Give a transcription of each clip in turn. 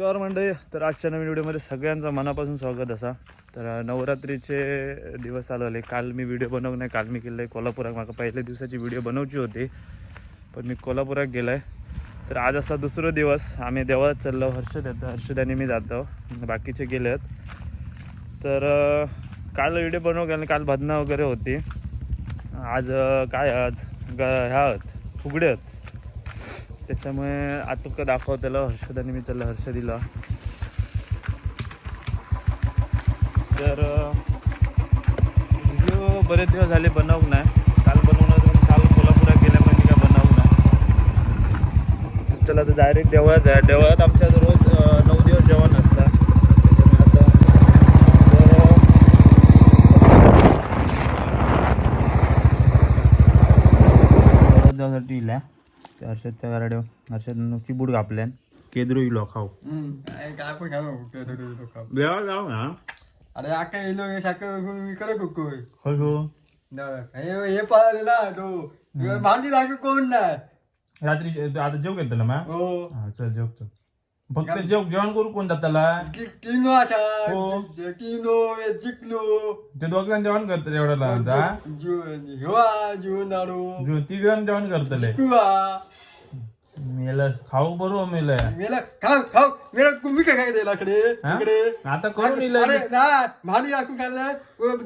नमस्कार मंडळी. तर आजच्या नवीन व्हिडिओमध्ये सगळ्यांचं मनापासून स्वागत असा. तर नवरात्रीचे दिवस चालू आले काल मी व्हिडिओ बनवू नाही. काल मी केलं आहे कोल्हापुरात. माका पहिल्या दिवसाची व्हिडिओ बनवची होती. पण मी कोल्हापुरात गेलो आहे तर आज असा दुसरा दिवस. आम्ही देवळात चाललो. हर्षद येतं हर्षदाने मी जातो. बाकीचे गेले आहेत तर काल व्हिडिओ बनवू गेले काल भदना वगैरे होती. आज काय आज? ग ह्या आहेत. फुगडे आहेत. त्याच्यामुळे आता तुका दाखवतेलं हर्षदाने मी त्याला हर्ष दिला. तर व्हिडिओ बरेच दिवस झाले बनवू नाही. काल बनवणार काल कोल्हापुरात गेल्यामुळे मी काय बनवू नाही. चला तर डायरेक्ट देवळात आहे देवळात आमच्या रोज नऊ दिवस जेवण असतं. त्याच्यामुळे आता त्या हर्षदच्या गाड्या हर्षद कीबोर्ड कापल्यान केद्रो इलो खाऊ काय पण खाऊ देवा जाऊ ना. अरे आका येलो हे सारखं इकडे कुकोय हो. हो पाहिलं ना तो. भांडी लागू कोण नाही? रात्री आता जेव घेतलं मॅ? हो. हा चल जेवतो. फक्त जेव जेवण करू कोण जाताला किनो असा हो. किनो हे जिंकलो ते दोघं जेवण करतले एवढं लहान जीवन आडो ती जण जेवण करतले मेलं खाऊ बरोबर मेलं मेला खाऊ खाऊ. मेला तुम्ही काय काय दिला इकडे? हा? इकडे. आता करून अरे इलं ना भांडी राखून खाल्लं.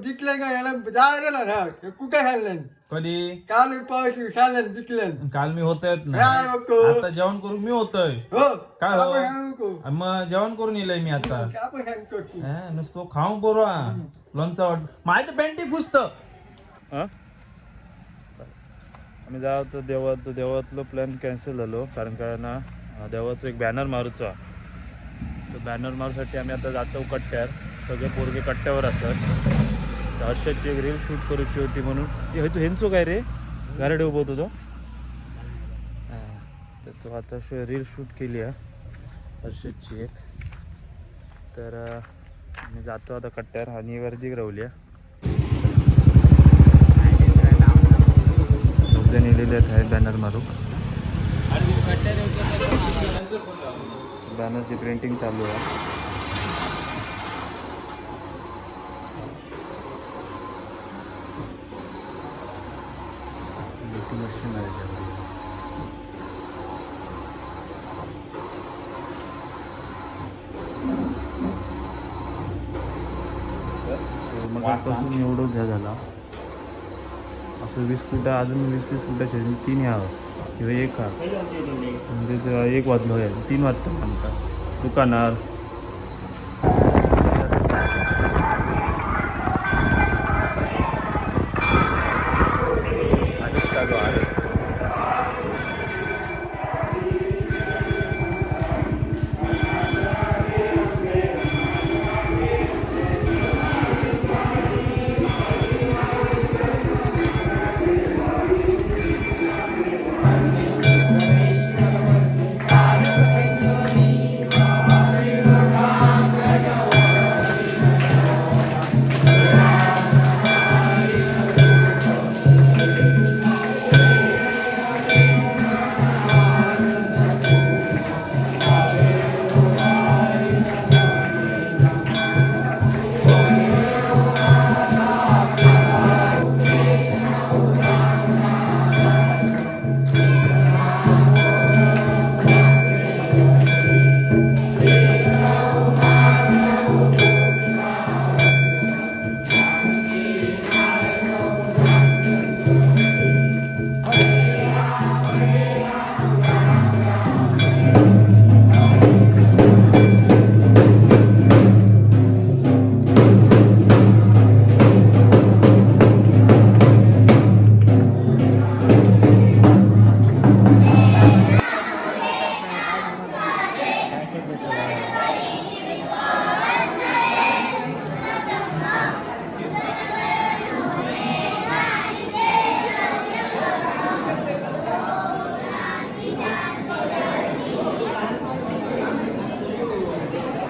जिंकलं का याला? जा ना ना कुठे खाल्लं? कधी? काल पाऊस खाल्लं जिंकलं. काल मी होतच ना. आता जेवण करून मी होतोय. हो काय हो? मग जेवण करून येलय मी आता. हा, नुसतो खाऊ बरोबर. लोणचा वाट माझ्या पॅन्टी पुसत. आम्ही जातो देवात देवातलो प्लॅन कॅन्सल झालो कारण का ना देवाचं एक बॅनर मारूचो. तो बॅनर मारूसाठी आम्ही आता जातो कट्ट्यावर सगळे पोरगे कट्ट्यावर असत हर्षदची एक रील शूट करूची होती म्हणून. हे तू हेंचो काय रे? गारडे उभं होतो तो? तर तो आता रील शूट केली आहे हर्षदची एक. तर मी जातो आता कट्ट्यावर आणि वरती रवली लोकजण लिहिलेले आहेत बॅनर मारून. बॅनरची प्रिंटिंग चालू आहे. मशीन आहे. याच्यामध्ये. मगापासून एवढं घ्या झाला. असं वीस फुटं अजून वीस वीस फुटाचे तीन यावं किंवा एक हा. म्हणजे ते एक वाजलो तीन वाजता म्हणता दुकानार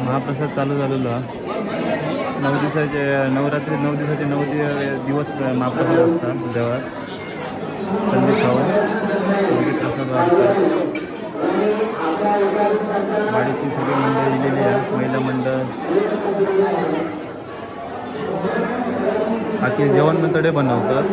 महाप्रसाद चालू झालेलो. नऊ दिवसाचे नवरात्री नऊ दिवसाचे नऊ दिवस महाप्रसाद असतात देवात. संदेश खाऊन संगीत प्रसाद वाढतात वाडीची सगळी मंडळ दिलेली आहे महिला मंडळ. बाकी जेवण मंतडे बनवतात.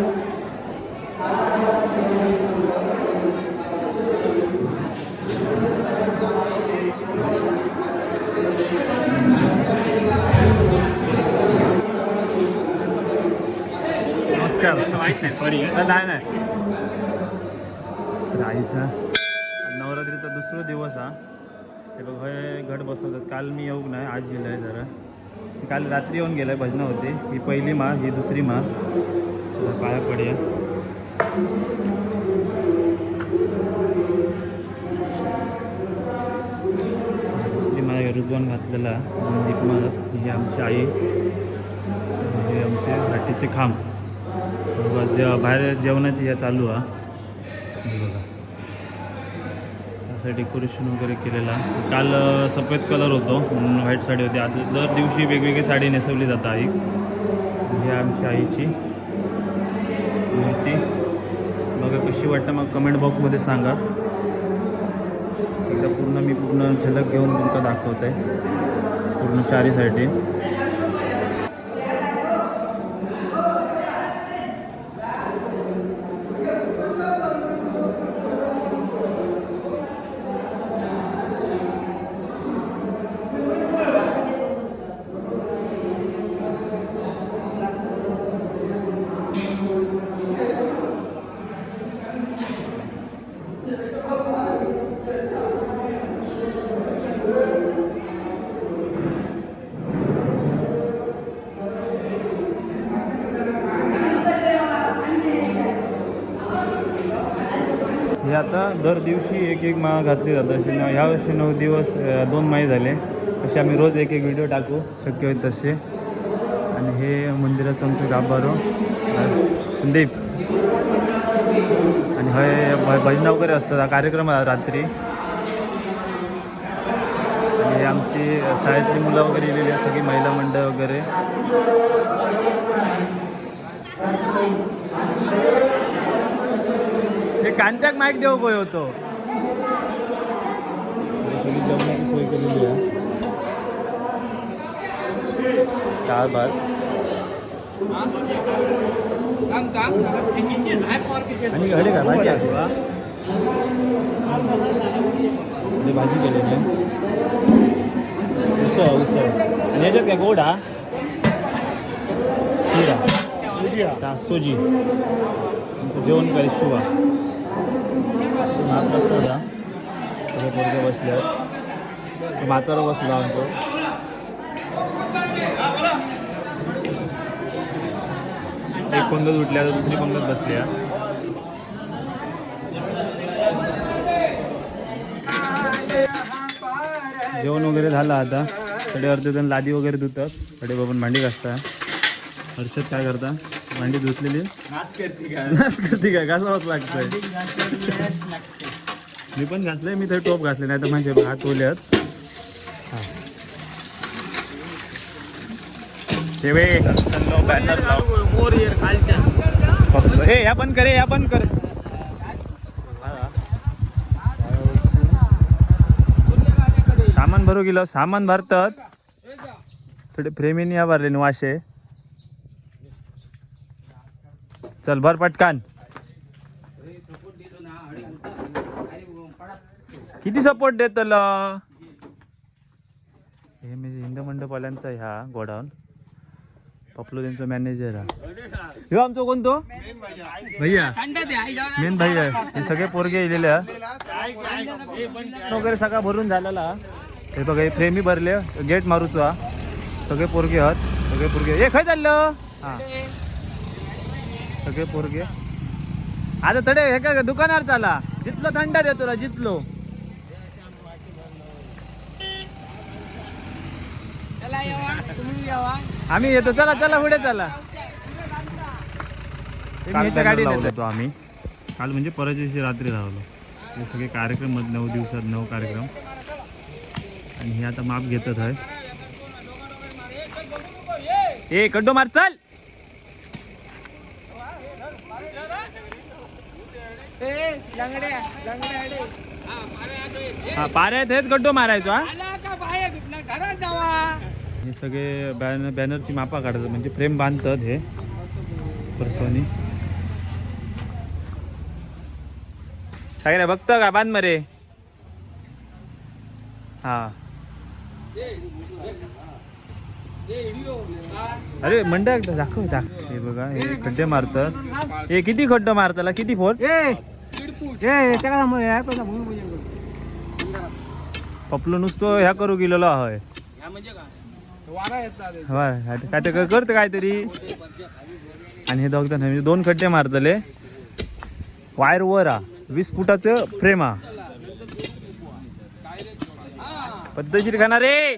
नमस्कार. माहीत नाही सॉरी नाही आईचा नवरात्रीचा दुसरा दिवस हा. हे बघ हे घट बसवतात. काल मी येऊ नाही आज गेलं आहे जरा. काल रात्री येऊन गेलं आहे भजनं होती. ही पहिली मा ही दुसरी मा. पाया पडूया दुसरी मा रुजवान घातलेला मंदीप मालक ही आमची आई हे आमचे लाटीचे खांब. बघा, जे बाहेर जेवणाची या चालू हा. बघा. असं डेकोरेशन वगैरे केलेला. काल सफेद कलर होतो म्हणून व्हाईट साडी होती. आज दर दिवशी वेगवेगळी साडी नेसवली जातं आई. ही आमची आईची मूर्ती. बघा कशी वाटतं मग कमेंट बॉक्समध्ये सांगा. एकदा पूर्ण मी पूर्ण झलक घेऊन तुमका दाखवत आहे पूर्ण चारी हे आता दर दिवशी एक एक माळ घातली जातं. असे न- नऊ दिवस दोन माई झाले. असे आम्ही रोज एक एक व्हिडिओ टाकू. शक्य होईल तसे. आणि हे मंदिराचं आमचं गाभारो. संदीप. आणि हे भ- भजनं वगैरे असतात. हा कार्यक्रम रात्री. आणि आमची शाळेतली मुलं वगैरे येलेली आहेत. सगळी महिला मंडळ वगैरे. हे कांत्याक माईक देऊ गोय होतो. सोय केलेली आहे डाळ भात आणि घडे का भाजी आहे? हे भाजी केलेली आहे. उसळ उसळ. आणि याच्यात काय गोड हा? शिरा सोजी. आमचं जेवण करे शिवा भात बसला होता सगळे पोरगे बसले भातावर बसलो आमचं एक पंगत उठल्या तर दुसरी पंगत बसल्या जेवण वगैरे झालं आता. कडे अर्धे जण लादी वगैरे धुतात. कडे बाबून भांडी घासता हर्षद काय करता? भांडी धुतलेली. करते काय घासावंच लागतंय. मी पण घासलंय मी तर टोप घासले नाही तर माझे हात ओल्यात ठेवे बॅनर हे या पण करे या पण कर. सामान भरू गेलो सामान भरतात. थोडे प्रेमीने या भरले वाशे. चल भर पटकान. किती सपोर्ट देतल? हे मी हिंद मंडपवाल्यांचा ह्या गोडाऊन. पपलो त्यांचा मॅनेजर हा. ह्यो आमचा कोणतो भैया. मेन भैया. हे सगळे पोरगे येलेले वगैरे सगळा भरून झालेला हे. बघा हे फ्रेमी भरले गेट मारूचो हा. सगळे पोरगे आहात. सगळे पोरगे. हे खय चाललं? हा. सगळे पोरगे. आता तडे हे काय दुकानावर चाला. जितलो थंड देतो रा जितलो. आम्ही येतो. चला चला पुढे चला. गाडी होतो आम्ही. काल म्हणजे परत दिवशी रात्री राहिलो हे सगळे कार्यक्रम नऊ दिवसात नऊ कार्यक्रम. आणि हे आता माप घेतात आहे ए कड्डो मार चल. हा पाऱ्यात हेच गड्डो मारायचो हा. हे सगळे बॅनर बॅनरची मापा काढायचं म्हणजे फ्रेम बांधतात हे. परसोनी. काय बघतं का बांध मरे? हा. अरे मंडळ एकदा दाखव दाखव. हे बघा हे खड्डे मारतात. हे किती खड्डे मारताला? किती फोट पपलो नुसतं ह्या करू गेलेलो होय काय ते करत काहीतरी. आणि हे दोघजण म्हणजे दोन खड्डे मारतले. वायर वर हा वीस फुटाचं फ्रेम हा पद्धतशीर खाणार रे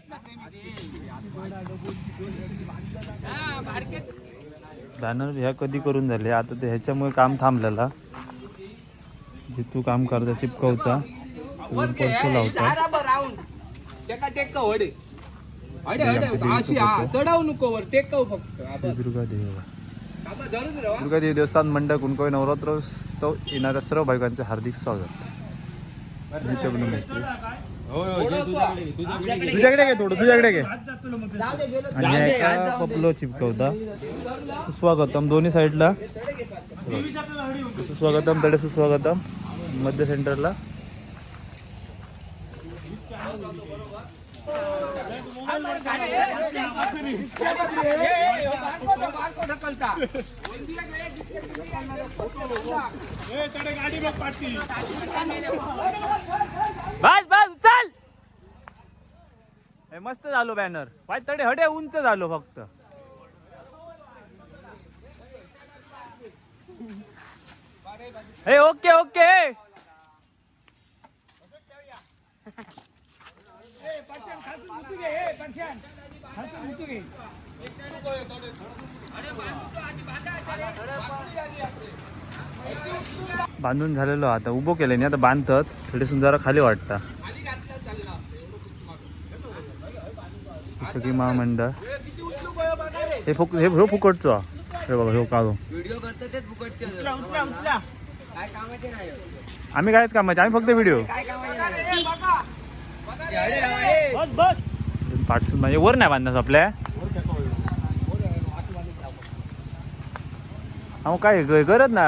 बॅनर ह्या कधी करून झाले? आता ते ह्याच्यामुळे काम थांबलेला. जे तू काम करता चिपकवचा. परसू लावता चढाव नको वर फक्त. दुर्गा देवा. दुर्गादेवी देवस्थान मंडळ कुणकोय नवरात्र उत्सव येणाऱ्या सर्व बायकांचे हार्दिक स्वागत. तुझ्याकडे घे थोडं तुझ्याकडे घे. आणि एका पपलो चिपकवता. सुस्वागतम दोन्ही साईडला. सुस्वागतम तडे सुस्वागतम मध्य सेंटरला. बस बस. हे मस्त झालो बॅनर पाय तडे हडे उंच झालो फक्त. हे ओके ओके. बांधून झालेलो आता. उभं केलं नाही आता बांधतात. थोडे सुंदर खाली वाटतं. सगळी महामंडळ. हे फुक हे ह्यो फुकटचो. हे बघा ह्यो काळो काय आम्ही कायच कामाचे आम्ही फक्त व्हिडिओ काय पाठसून म्हणजे वर नाही बांधणार आपल्या. अहो काय गरज ना.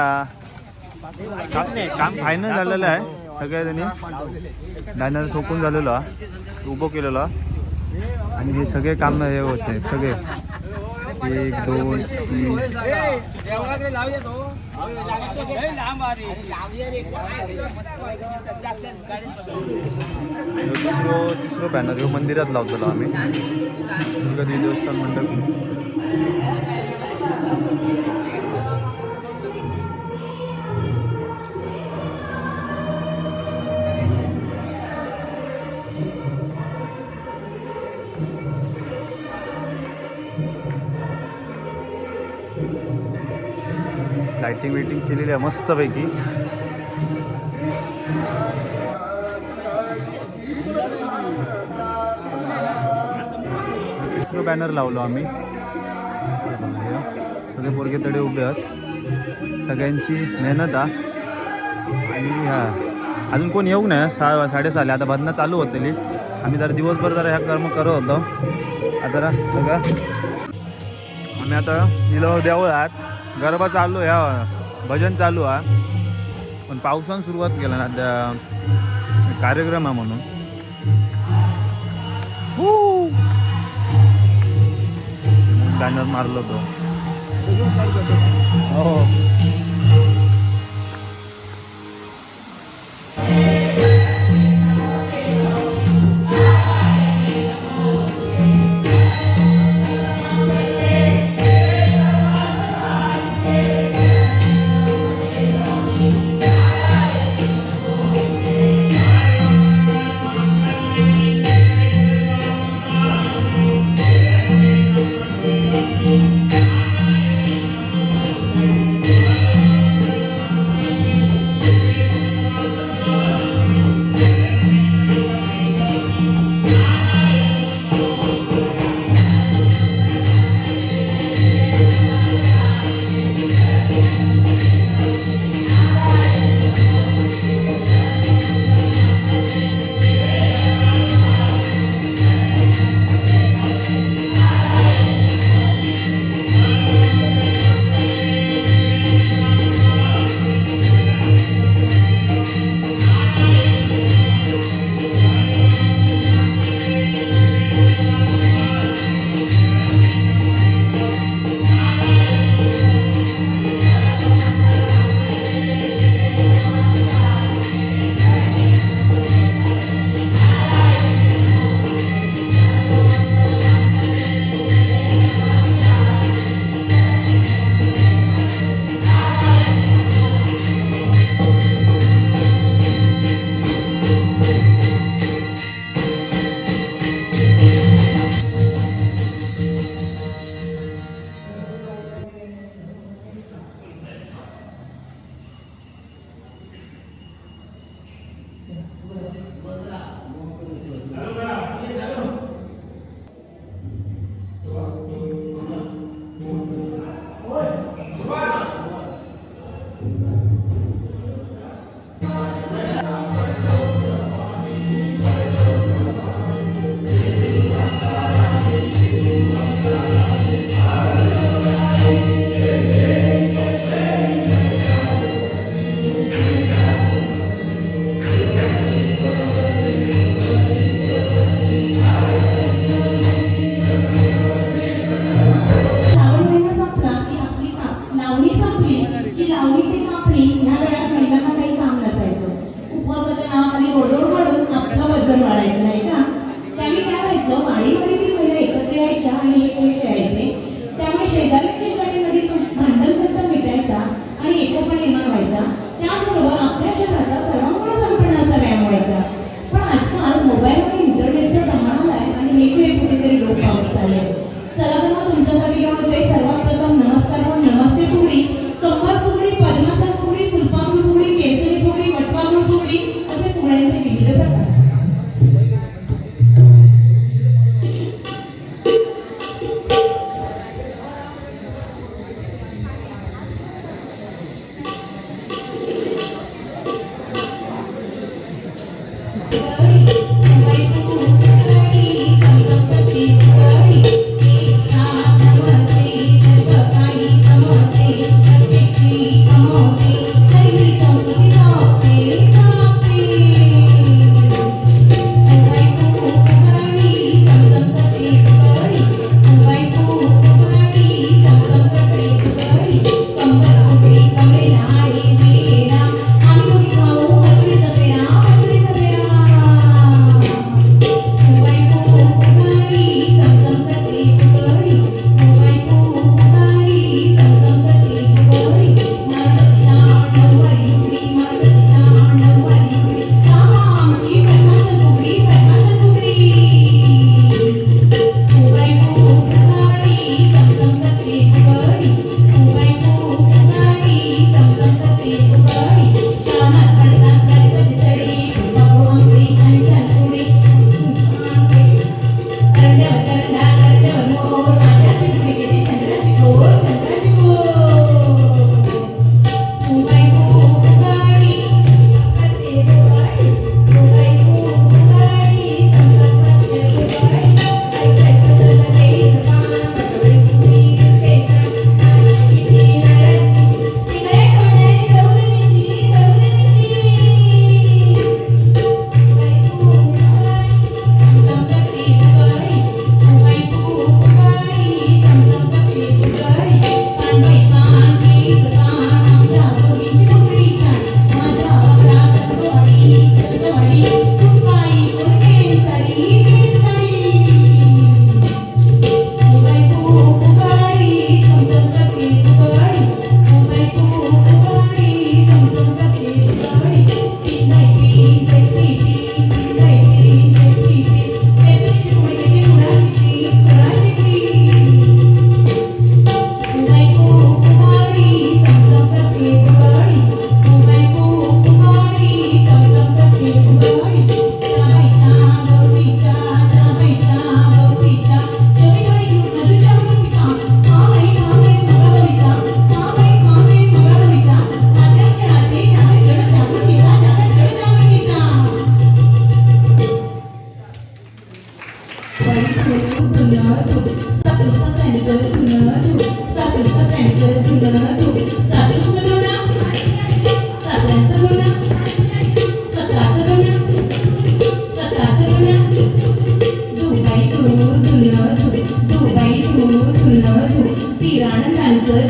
काम फायनल झालेलं आहे. सगळ्या जणी. बॅनर ठोकून झालेलो. हा. उभं केलेलो. आणि हे सगळे काम हे होते सगळे. एक दोन तीन. देवळाकडे तिसरो तिसरो बॅनर ह्यो मंदिरात लावतो आम्ही. कधी देवस्थान मंडळ लाइटिंग वेटिंग केलेली आहे मस्तपैकी. तिसरं बॅनर लावलो आम्ही. सगळे पोरगे तडे उभे आहेत. सगळ्यांची मेहनत आहे आणि हां. अजून कोण येऊ नये? सहा साडेसहाला आता भजना चालू होतली. आम्ही जरा दिवसभर जरा ह्या कर्म करत होतो. आता जरा सगळं आम्ही आता निलव आहात गरबा चालू ह्या भजन चालू आहे पण पावसानं सुरुवात केला ना त्या कार्यक्रम आहे म्हणून. बॅनर मारलो तो. हो.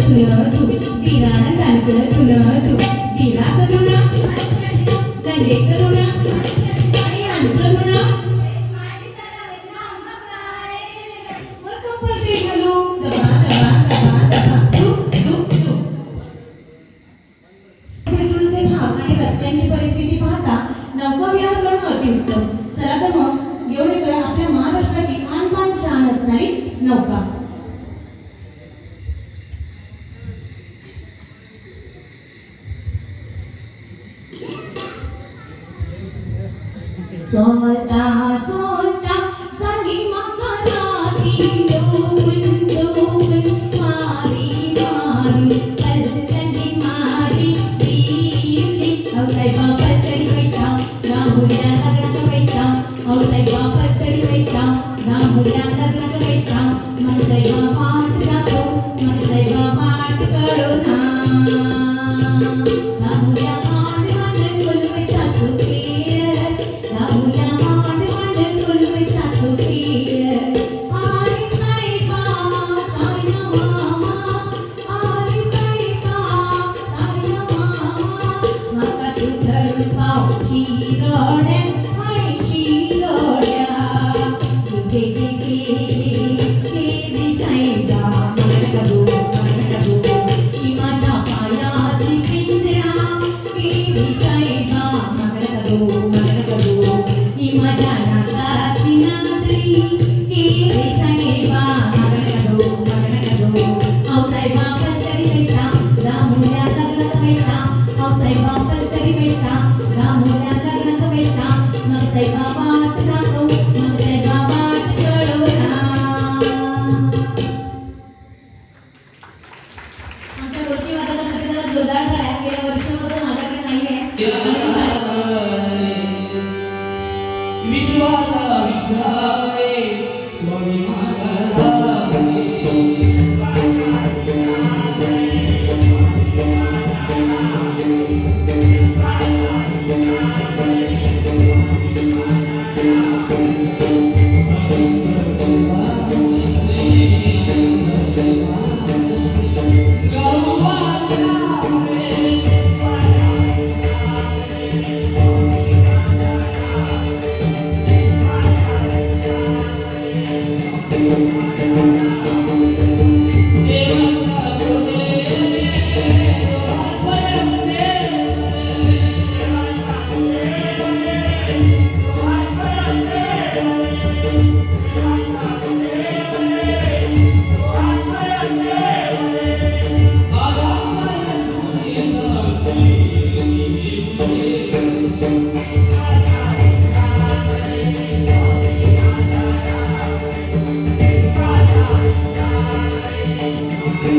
ഉയർന്നു തിരാണ്.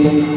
Música